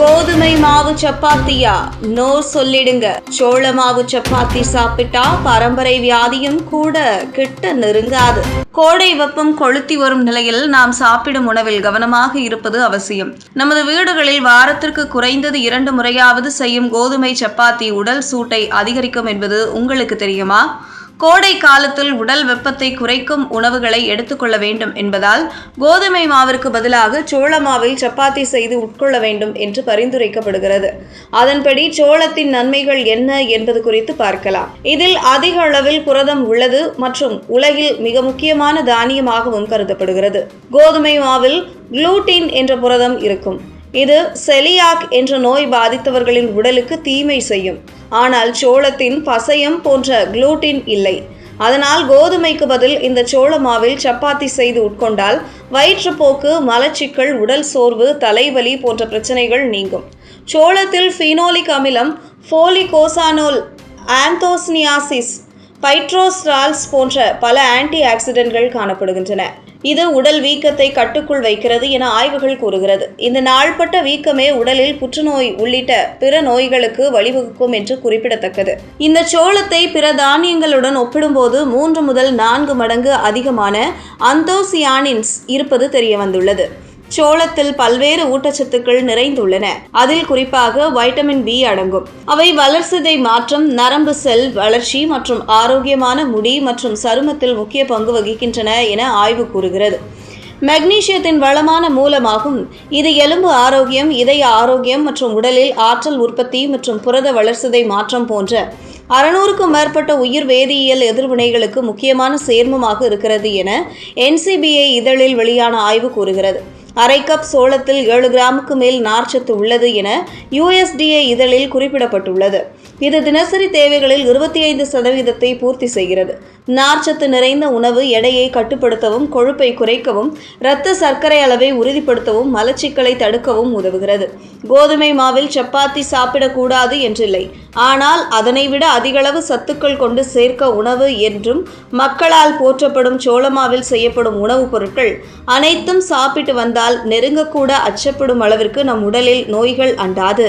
கோதுமை மாவு சப்பாத்தியா? நோ சொல்லிடுங்க. சோள மாவு சப்பாத்தி சாப்பிட்டா பரம்பரை வியாதியும் கூட கிட்ட நெருங்காது. கோடை வெப்பம் கொளுத்தி வரும் நிலையில் நாம் சாப்பிடும் உணவில் கவனமாக இருப்பது அவசியம். நமது வீடுகளில் வாரத்திற்கு குறைந்தது இரண்டு முறையாவது செய்யும் கோதுமை சப்பாத்தி உடல் சூட்டை அதிகரிக்கும் என்பது உங்களுக்கு தெரியுமா? கோடை காலத்தில் உடல் வெப்பத்தை குறைக்கும் உணவுகளை எடுத்துக்கொள்ள வேண்டும் என்பதால் கோதுமை மாவிற்கு பதிலாக சோள மாவில் சப்பாத்தி செய்து உட்கொள்ள வேண்டும் என்று பரிந்துரைக்கப்படுகிறது. அதன்படி சோளத்தின் நன்மைகள் என்ன என்பது குறித்து பார்க்கலாம். இதில் அதிக அளவில் புரதம் உள்ளது மற்றும் உலகில் மிக முக்கியமான தானியமாகவும் கருதப்படுகிறது. கோதுமை மாவில் குளூட்டின் என்ற புரதம் இருக்கும். இது செலியாக் என்ற நோய் பாதித்தவர்களின் உடலுக்கு தீமை செய்யும். ஆனால் சோளத்தின் பசையம் போன்ற குளூட்டின் இல்லை. அதனால் கோதுமைக்கு பதில் இந்த சோள மாவில் சப்பாத்தி செய்து உட்கொண்டால் வயிற்றுப்போக்கு மலச்சிக்கல் உடல் சோர்வு தலைவலி போன்ற பிரச்சனைகள் நீங்கும். சோளத்தில் ஃபீனோலிக் அமிலம் ஃபோலிகோசானோல் ஆந்தோஸ்னியாசிஸ் பைட்ரோஸ்டால்ஸ் போன்ற பல ஆன்டி ஆக்சிடென்ட்கள் காணப்படுகின்றன. இது உடல் வீக்கத்தை கட்டுக்குள் வைக்கிறது என ஆய்வுகள் கூறுகிறது. இந்த நாள்பட்ட வீக்கமே உடலில் புற்றுநோய் உள்ளிட்ட பிற நோய்களுக்கு வழிவகுக்கும் என்று குறிப்பிடத்தக்கது. இந்த சோளத்தை பிற தானியங்களுடன் ஒப்பிடும்போது மூன்று முதல் நான்கு மடங்கு அதிகமான அந்தோசியானின்ஸ் இருப்பது தெரிய வந்துள்ளது சோளத்தில் பல்வேறு ஊட்டச்சத்துக்கள் நிறைந்துள்ளன. அதில் குறிப்பாக வைட்டமின் பி அடங்கும். அவை வளர்சிதை மாற்றம் நரம்பு செல் வளர்ச்சி மற்றும் ஆரோக்கியமான முடி மற்றும் சருமத்தில் முக்கிய பங்கு வகிக்கின்றன என ஆய்வு கூறுகிறது. மெக்னீசியத்தின் வளமான மூலமாகும். இது எலும்பு ஆரோக்கியம் இதய ஆரோக்கியம் மற்றும் உடலில் ஆற்றல் உற்பத்தி மற்றும் புரத வளர்சிதை மாற்றம் போன்ற அறுநூறுக்கும் மேற்பட்ட உயிர் வேதியியல் எதிர்வினைகளுக்கு முக்கியமான சேர்மமாக இருக்கிறது என என்சிபிஐ இதழில் வெளியான ஆய்வு கூறுகிறது. அரை கப் சோளத்தில் ஏழு கிராமுக்கு மேல் நார்ச்சத்து உள்ளது என யுஎஸ்டிஏ இதழில் குறிப்பிடப்பட்டுள்ளது. இது தினசரி தேவைகளில் இருபத்தி ஐந்து சதவீதத்தை பூர்த்தி செய்கிறது. நார்ச்சத்து நிறைந்த உணவு எடையை கட்டுப்படுத்தவும் கொழுப்பை குறைக்கவும் இரத்த சர்க்கரை அளவை உறுதிப்படுத்தவும் மலச்சிக்கலை தடுக்கவும் உதவுகிறது. கோதுமை மாவில் சப்பாத்தி சாப்பிடக்கூடாது என்றில்லை. ஆனால் அதனை விட அதிகளவு சத்துக்கள் கொண்டு சேர்க்க உணவு என்றும் மக்களால் போற்றப்படும் சோளமாவில் செய்யப்படும் உணவுப் பொருட்கள் அனைத்தும் சாப்பிட்டு வந்தால் நெருங்கக்கூட அச்சப்படும் அளவிற்கு நம் உடலில் நோய்கள் அண்டாது.